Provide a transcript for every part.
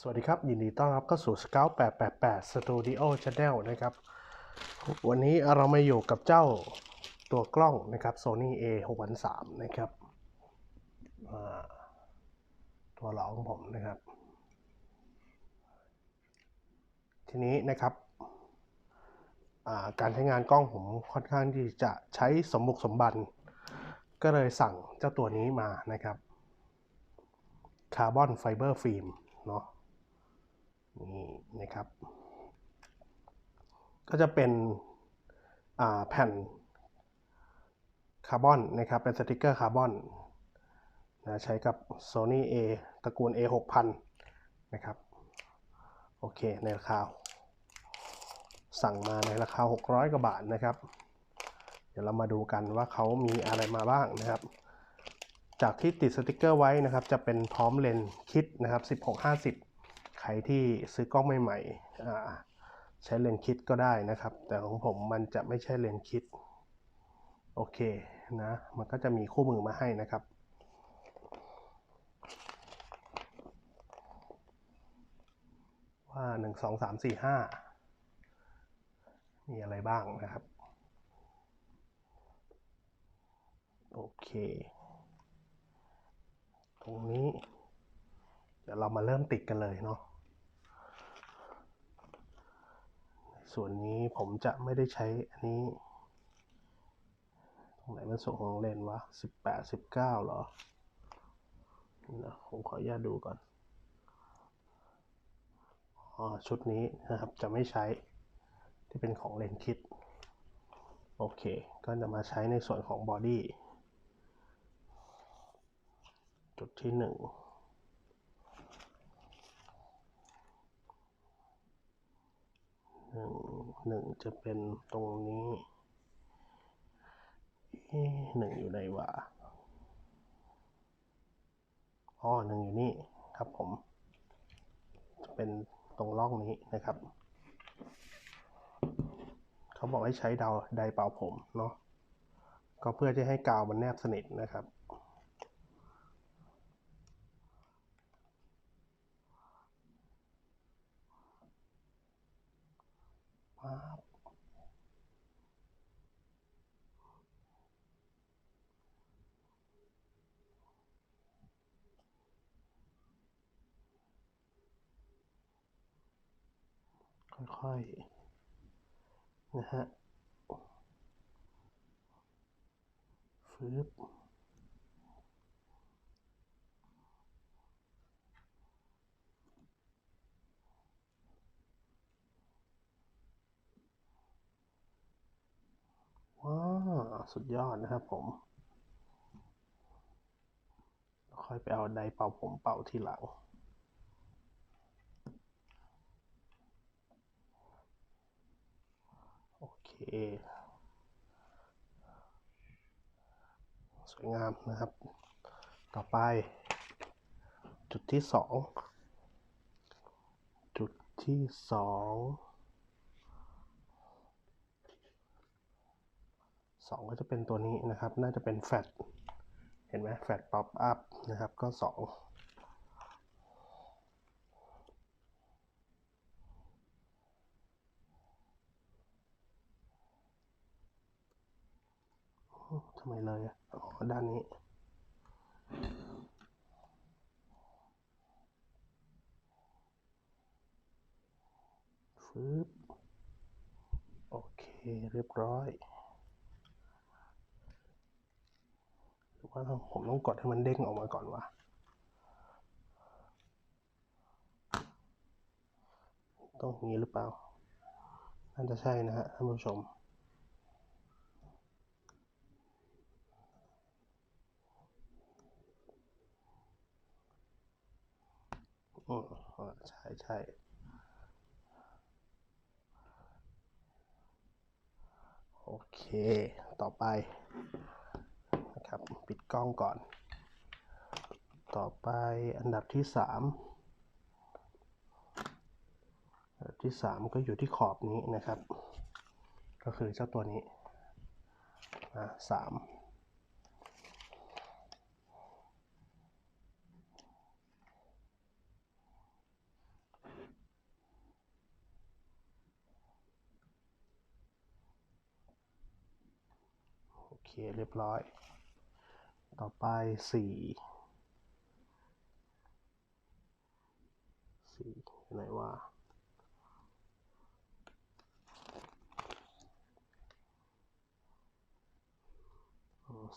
สวัสดีครับ ยินดีต้อนรับเข้าสู่ Scout 888 Studio Channel นะครับ วันนี้เรามาอยู่กับเจ้าตัวกล้องนะครับ Sony A63 นะครับตัวหลอของผมนะครับ ทีนี้นะครับการใช้งานกล้องผมค่อนข้างที่จะใช้สมบุกสมบัน ก็เลยสั่งเจ้าตัวนี้มานะครับคาร์บอนไฟเบอร์ฟิล์มเนาะ นะครับ ก็จะเป็นแผ่นคาร์บอนนะครับ เป็นสติกเกอร์คาร์บอนนะใช้กับ Sony A ตระกูล A 6000นะครับ โอเค ในราคา สั่งมาในราคา 600 กว่าบาทนะครับ เดี๋ยวเรามาดูกันว่าเขามีอะไรมาบ้างนะครับ จากที่ติดสติกเกอร์ไว้นะครับ จะเป็นพร้อมเลนส์คิดนะครับ 1650 รที่ซื้อกล้องใหม่ๆใช้เลนส์คิดก็ได้นะครับ แต่ของผมมันจะไม่ใช่เลนส์คิด โอเคนะ มันก็จะมีคู่มือมาให้นะครับว่า 1 2 3 4 5 มีอะไรบ้างนะครับ โอเค ตรงนี้ เดี๋ยวเรามาเริ่มติดกันเลยเนาะ ส่วนนี้ผมจะไม่ได้ใช้อันนี้ ตรงไหนมันส่งของเลนวะสิบแปดสิบเก้าหรอนี่นะผมขออนุญาตดูก่อนอ๋อชุดนี้นะครับจะไม่ใช้ที่เป็นของเลนคิด โอเค ก็จะมาใช้ในส่วนของบอดี้จุดที่หนึ่ง หนึ่งหนึ่งจะเป็นตรงนี้หนึ่งอยู่ไหนวะอ๋อหนึ่งอยู่นี่ครับผม จะเป็นตรงร่องนี้นะครับ เขาบอกให้ใช้ดาวไดเป่าผมเนาะก็เพื่อที่ให้กาวมันแนบสนิทนะครับ ป๊าบค่อยๆ นะฮะฟืบ สุดยอดนะครับผม ค่อยไปเอาไดเป่าผมเป่าทีหลังโอเค สวยงามนะครับ ต่อไป จุดที่สอง จุดที่สอง สองก็จะเป็นตัวนี้นะครับ น่าจะเป็นแฟลชเห็นไหมแฟลชป๊อปอัพนะครับ ก็สองทำไมเลยอ๋อด้านนี้ ฟืบโอเค เรียบร้อย หรือ ว่าผมต้องกดให้มันเด้งออกมาก่อนวะต้องอย่างนี้หรือเปล่า น่าจะใช่นะฮะท่านผู้ชม อืมอ่าใช่ใช่โอเค ต่อไป ครับ ปิดกล้องก่อน ต่อไปอันดับที่สามที่สามก็อยู่ที่ขอบนี้นะครับ ก็คือเจ้าตัวนี้สามโอเคเรียบร้อย ต่อไปสี่สี่ไหนว่า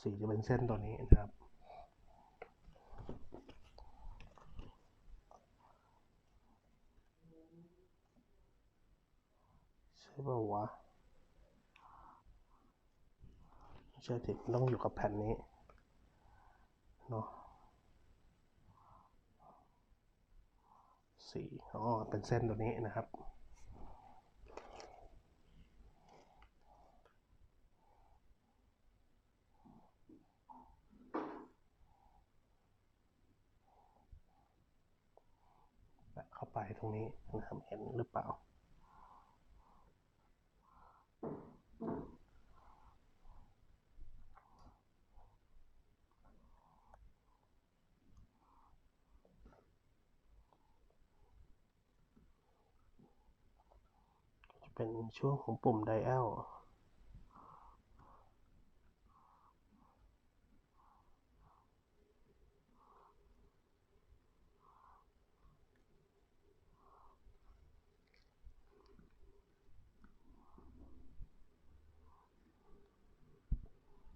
สีจะเป็นเส้นตัวนี้นะครับ ใช่ป่าวะไม่ใช่สิมันต้องอยู่กับแผ่นนี้ เนาะสีอ๋อ เป็นเส้นตัวนี้นะครับแปะเข้าไปตรงนี้นะครับ เห็นหรือเปล่า เป็นช่วงของปุ่มไดแอล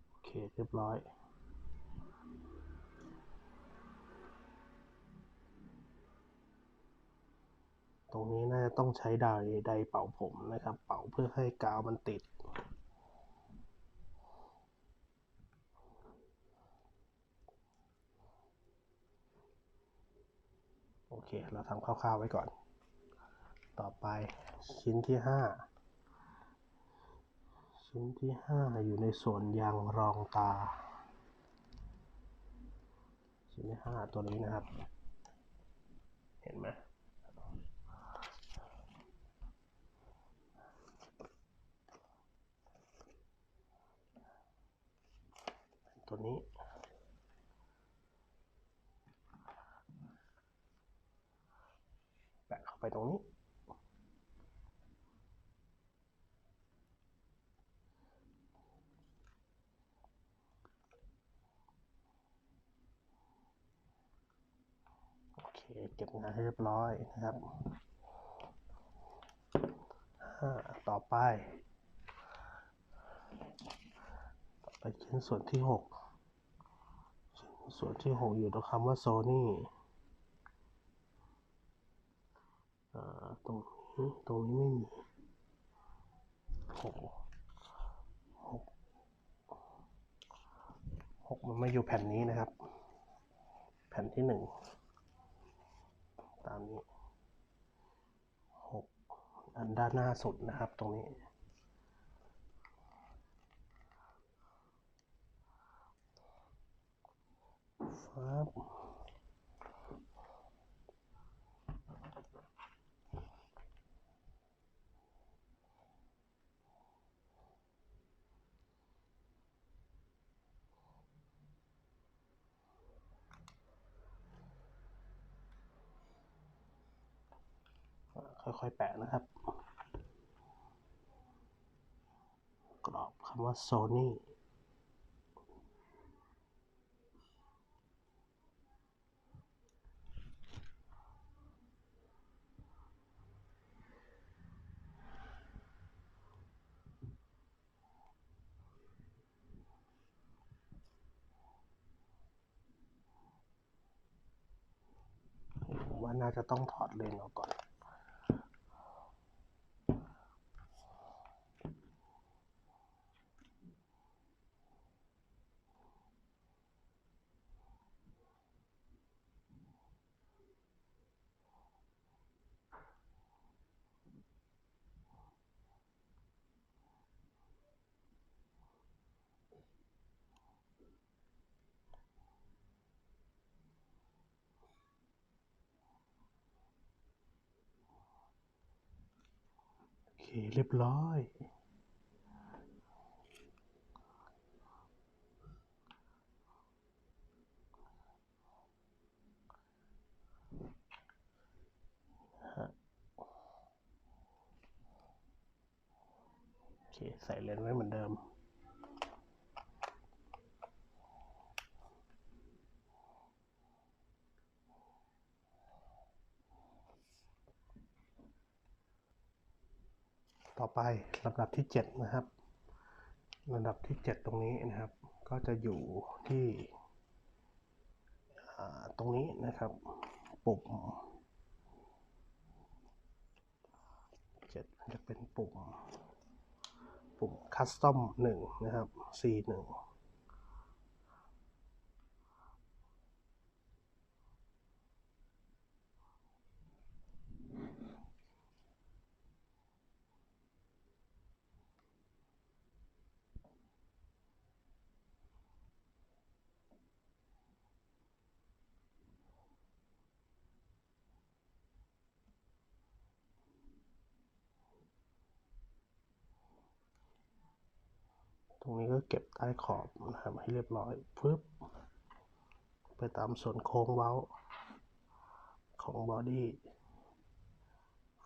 โอเค เรียบร้อยตรงนี้นะ ต้องใช้ไดร์ไดร์เป่าผมนะครับ เป่าเพื่อให้กาวมันติด โอเค เราทำคร่าวๆไว้ก่อน ต่อไปชิ้นที่ห้าชิ้นที่ห้าอยู่ในส่วนยางรองตา ชิ้นที่ห้าตัวนี้นะครับ เห็นไหม ตัวนี้ แปะเข้าไปตรงนี้ โอเค เก็บงานเรียบร้อยนะครับห้าต่อไปต่อไปชิ้นส่วนที่หก ส่วนที่หกอยู่ตรงคำว่า Sony อ่าตรงนี้ตรงนี้ไม่มีหกหกหกมันไม่อยู่แผ่นนี้นะครับ แผ่นที่หนึ่งตามนี้หกอันด้านหน้าสุดนะครับตรงนี้ ครับค่อยๆ แปะนะครับ กรอบคำว่า Sony ว่า น่าจะต้องถอดเลนส์ออกก่อน โอ เคเรียบร้อย โอเค ใส่เลนไว้เหมือนเดิม ต่อไปลำดับที่ 7 นะครับลำดับที่ 7 ตรงนี้นะครับ ก็จะอยู่ที่ตรงนี้นะครับ ปุ่ม7จะเป็นปุ่ม ปุ่มคัสตอม1นะครับ C1 ตรงนี้ก็เก็บใต้ขอบนะครับให้เรียบร้อยปึ๊บไปตามส่วนโค้งเว้า ของบอดี้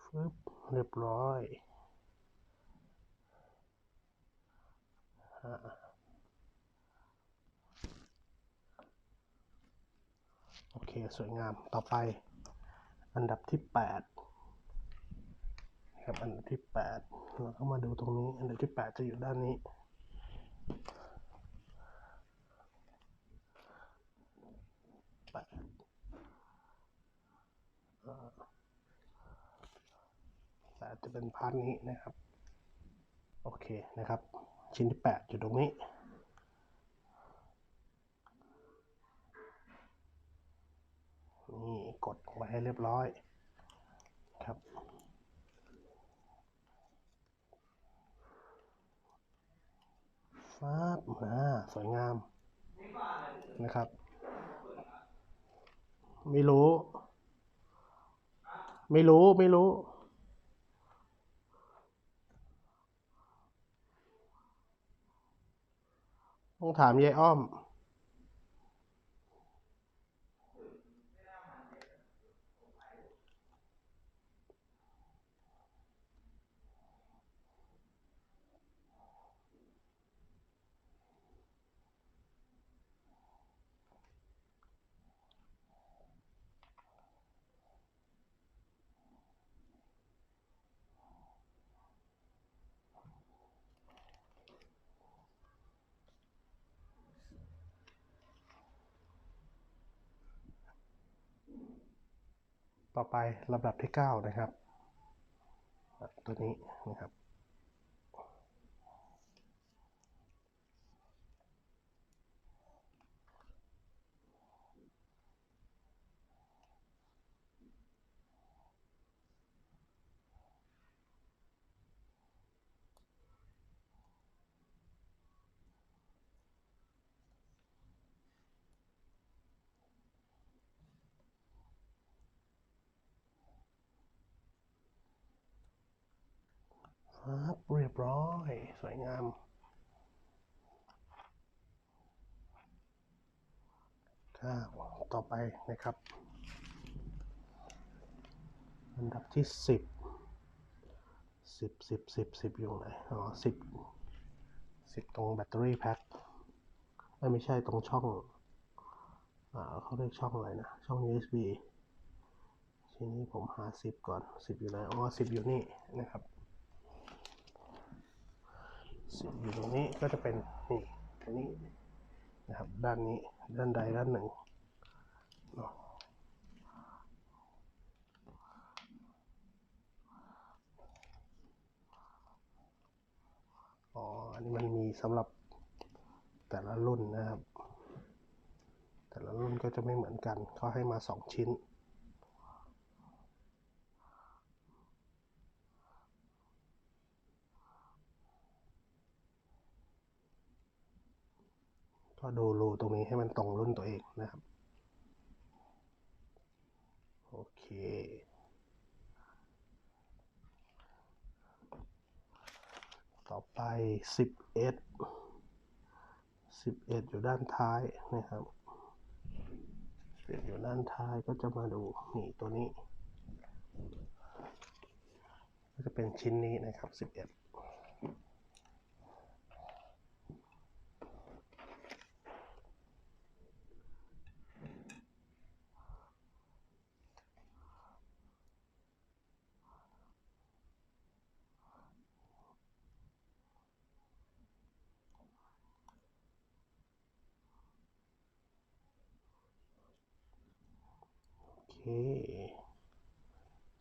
ปึ๊บเรียบร้อยอโอเค สวยงามต่อไป อันดับที่8ครับ อันดับที่ 8 เราก็มาดูตรงนี้ อันดับที่ 8 จะอยู่ด้านนี้ แปดเอ่อแปด จะเป็นพาร์ทนี้นะครับ โอเคนะครับ ชิ้นที่ 8 อยู่ตรงนี้ นี่กดลงไปให้เรียบร้อยครับฟ้าบมาสวยงามนะครับ ไม่รู้ ไม่รู้ ไม่รู้ ต้องถามยายอ้อม ต่อไปลำดับที่ 9 นะครับ ตัวนี้นะครับ ค ร้อย สวยงามก้าต่อไปนะครับ อันดับที่สิบสิบสิบสิบอยู่ไหนอ๋อสิบสิบตรงแบตเตอรี่แพ็คไม่ใช่ตรงช่องอเขาเรียกช่องอะไรนะ ช่อง USB ทีนี้ผมหาสิบก่อนสิบอยู่ไหนอ๋อสิบอยู่นี่นะครับ สิบอยู่ตรงนี้ก็จะเป็นนี่ตรงนี้นะครับด้านนี้ด้านใดด้านหนึ่งเนาะอ๋ออันนี้มันมีสำหรับแต่ละรุ่นนะครับ แต่ละรุ่นก็จะไม่เหมือนกันเขาให้มาสองชิ้น ก็ดูรูตรงนี้ให้มันตรงรุ่นตัวเองนะครับ โอเค ต่อไป 11 11 อยู่ด้านท้ายนะครับ11อยู่ด้านท้ายก็จะมาดูนี่ตัวนี้ ก็จะเป็นชิ้นนี้นะครับ 11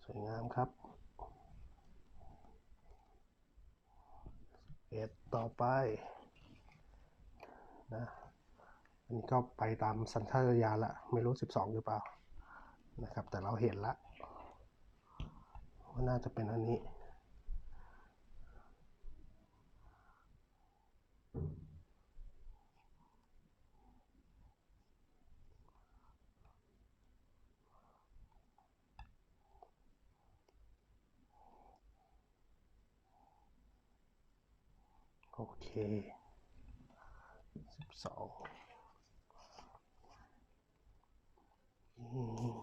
สวยงามครับเอ็ดต่อไปนะอันนี้ก็ไปตามสัญชาตญาณละ ไม่รู้ 12 หรือเปล่านะครับ แต่เราเห็นละว่าน่าจะเป็นอันนี้ โอเคสิบสองอันนี้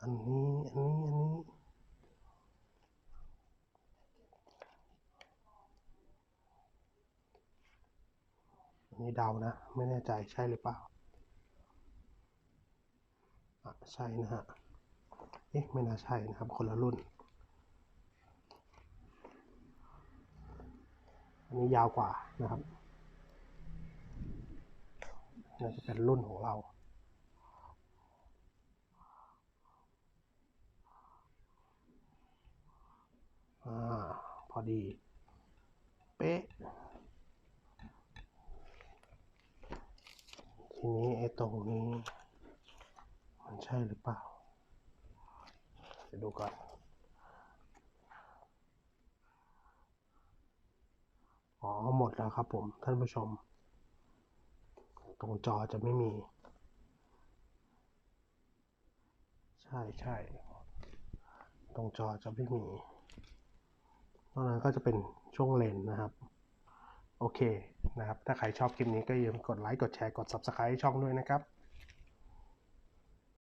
อันนี้ อันนี้ อันนี้เดานะ ไม่แน่ใจใช่หรือเปล่าอะใช่นะฮะ เอ๊ะ ไม่น่าใช่นะครับ คนละรุ่น อันนี้ยาวกว่านะครับน่าจะเป็นรุ่นของเราอพอดี เป๊ะ ทีนี้ไอ้ตรงนี้ มันใช่หรือเปล่าเดี๋ยวดูก่อน อ๋อหมดแล้วครับผมท่านผู้ชม ตรงจอจะไม่มี ใช่ใช่ตรงจอจะไม่มีนอกนั้นก็จะเป็นช่วงเลนนะครับ โอเคนะครับ ถ้าใครชอบคลิปนี้ก็อย่าลืมกดไลค์ กดแชร์ กด Subscribe ช่องด้วยนะครับ